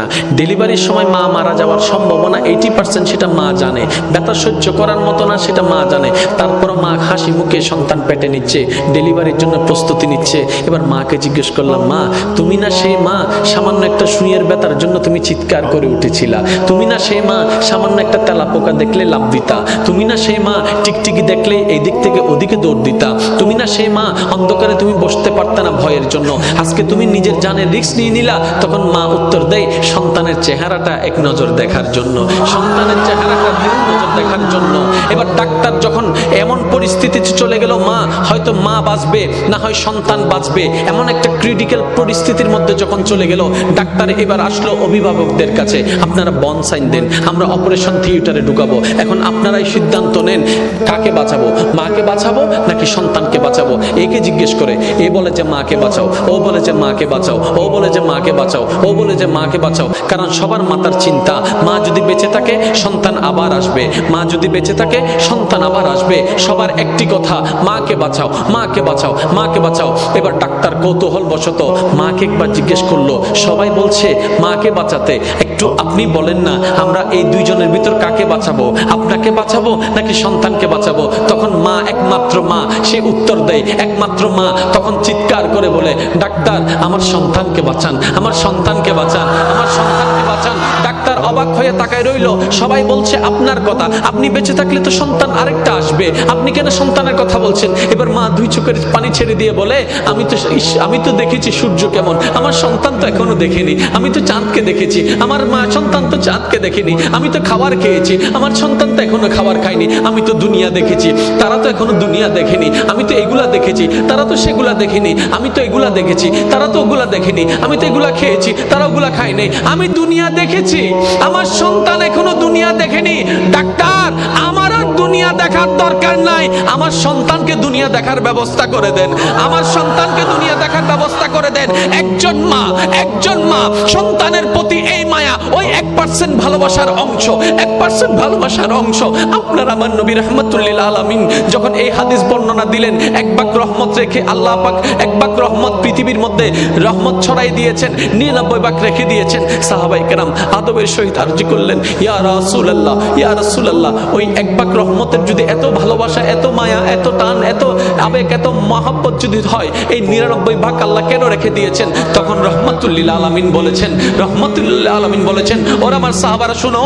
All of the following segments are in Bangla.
না। ডেলিভারির সময় মা মারা যাওয়ার সম্ভাবনা এইটি পার্সেন্ট সেটা মা জানে। ব্যথা সহ্য করার মতো না সেটা মা জানে। তারপর মা হাসি মুখে সন্তান পেটে নিচ্ছে ডেলিভারির জন্য প্রস্তুতি নিচ্ছে। এবার মাকে জিজ্ঞেস করলাম, মা, তুমি না সেই মা, সামান্য একটা সুইয়ের ব্যথার জন্য তুমি চিৎকার করে উঠেছিলা। তুমি না সেই মা, সামান্য একটা তেলা পোকা দেখলে লাভ দিতা। তুমি না সেই মা, টিকটিকি দেখলে এই দিক থেকে ওদিকে দৌড় দিতা। তুমি না সেই মা, অন্ধকারে তুমি বসতে পারতে না ভয়ের জন্য। আজকে তুমি নিজের জানে রিক্স নিয়ে নিলা, তখন মা উত্তর দেয় সন্তানের চেহারাটা এক নজর দেখার জন্য, সন্তানের চেহারাটা দুই নজর দেখার জন্য। এবার ডাক্তার যখন এমন পরিস্থিতিতে চলে গেল, মা, হয়তো মা বাঁচবে, না হয় সন্তান বাঁচবে। এমন একটা ক্রিটিক্যাল পরিস্থিতির মধ্যে যখন চলে গেল, ডাক্তার এবার আসলো অভিভাবকদের কাছে, আপনারা বন সাইন দেন, আমরা অপারেশন থিয়েটারে ঢুকাবো। এখন আপনারাই সিদ্ধান্ত নেন, কাকে বাঁচাবো? মাকে বাঁচাবো, নাকি সন্তানকে বাঁচাবো? একে জিজ্ঞেস করে, এ বলে যে মাকে বাঁচাও, ও বলে যে মাকে বাঁচাও, ও বলে যে মাকে বাঁচাও, ও বলে যে মাকে বাঁচাও। কারণ সবার মাতার চিন্তা, মা যদি বেঁচে থাকে, সন্তান আবার আসবে। মা যদি বেঁচে থাকে, সন্তান আবার আসবে। সবার একটি কথা, মাকে বাঁচাও মাকে বাঁচাও মাকে বাঁচাও। এবার ডাক্তার কৌতূহল বশত মাকে একবার জিজ্ঞেস করল, সবাই বলছে, মাকে বাঁচাতে। একটু আপনি বলেন না, আমরা এই দুইজনের ভিতর কাকে বাঁচাবো? আপনাকে বাঁচাবো নাকি সন্তানকে বাঁচাবো? তখন মা, একমাত্র মা, সে উত্তর দেয়, একমাত্র মা। তখন চিৎকার করে বলে, ডাক্তার, আমার সন্তানকে বাঁচান, আমার সন্তানকে বাঁচান, আমার সন্তানকে বাঁচান। ডাক্তার অবাক হয়ে তাকায় রইল। সবাই বলছে, আপনার কথা, আপনি বেঁচে থাকলে তো সন্তান আরেকটা আসবে। আপনি কেন সন্তানের কথা বলছেন? এবার মা দুই চোখের পানি ছেড়ে দিয়ে বলে, আমি তো আমি তো দেখেছি সূর্য কেমন। আমার সন্তান তো এখনও দেখেনি। আমি তো চাঁদকে দেখেছি। আমার মা সন্তান তো চাঁদকে দেখেনি। আমি তো খাবার খেয়েছি। আমার সন্তান তো এখনও খাবার খায়নি। আমি তো দুনিয়া দেখেছি। তারা তো এখনও দুনিয়া দেখেনি। আমি তো এগুলা দেখেছি। তারা তো সেগুলা দেখেনি। আমি তো এগুলা দেখেছি, তারা তো ওগুলা দেখেনি, আমি তো এগুলা খেয়েছি, তারা ওগুলা খায়নি আমি দুনিয়া দেখেছি, আমার সন্তান এখনও দুনিয়া দেখেনি। ডাক্তার, আমার আর দুনিয়া দেখার দরকার নাই। আমার সন্তানকে দুনিয়া দেখার ব্যবস্থা করে দেন। আমার সন্তানকে দুনিয়া দেখার ব্যবস্থা করে দেন। একজন মা একজন মা সন্তানের প্রতি এক পার্সেন্ট ভালোবাসার অংশ, এক পার্সেন্ট ভালোবাসার অংশ। আপনার আমার নবী রহমতুল্লিল আলমিন যখন এই হাদিস বর্ণনা দিলেন, এক বাক রহমত রেখে আল্লাহ পাক এক বাক রহমত পৃথিবীর মধ্যে রহমত ছড়াই দিয়েছেন, নিরানব্বই বাক রেখে দিয়েছেন। সাহাবাই কেরাম আদবের সহিত আরজি করলেন, ইয়া রাসুল আল্লাহ ইয়া রাসুল আল্লাহ ওই এক বাক রহমতের যদি এত ভালোবাসা, এত মায়া, এত টান, এত আবেগ, এত মহাব্বত যদি হয়, এই নিরানব্বই ভাগ আল্লাহ কেন রেখে দিয়েছেন? তখন রহমতুল্লিল আলমিন বলেছেন রহমতুল্লাহ আলমিন বলেছেন ওরা আমার সাহাবারা, শুনো,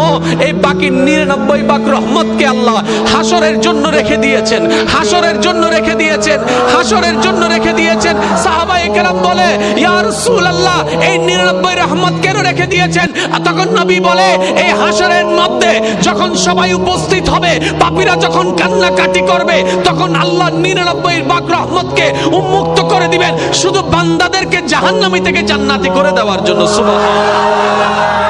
এই বাকি নিরানব্বই ভাগ রহমতকে আল্লাহ হাসরের জন্য রেখে দিয়েছেন, হাসরের জন্য রেখে দিয়েছেন, হাসরের জন্য রেখে দিয়েছেন। সাহাবা একরাম বলে, ইয়া রাসূলুল্লাহ, এই নিরানব্বই রহমত কেন রেখে দিয়েছেন? তখন নবী বলে, এই হাসরের মধ্যে যখন সবাই উপস্থিত হবে, পাপীরা যখন কান্নাকাটি করবে, তখন আল্লাহ নিরানব্বই ভাগ রহমতকে উন্মুক্ত করে দিবেন। শুধু বান্দাদেরকে জাহান্নামী থেকে জান্নাতি করে দেওয়ার জন্য সুবহান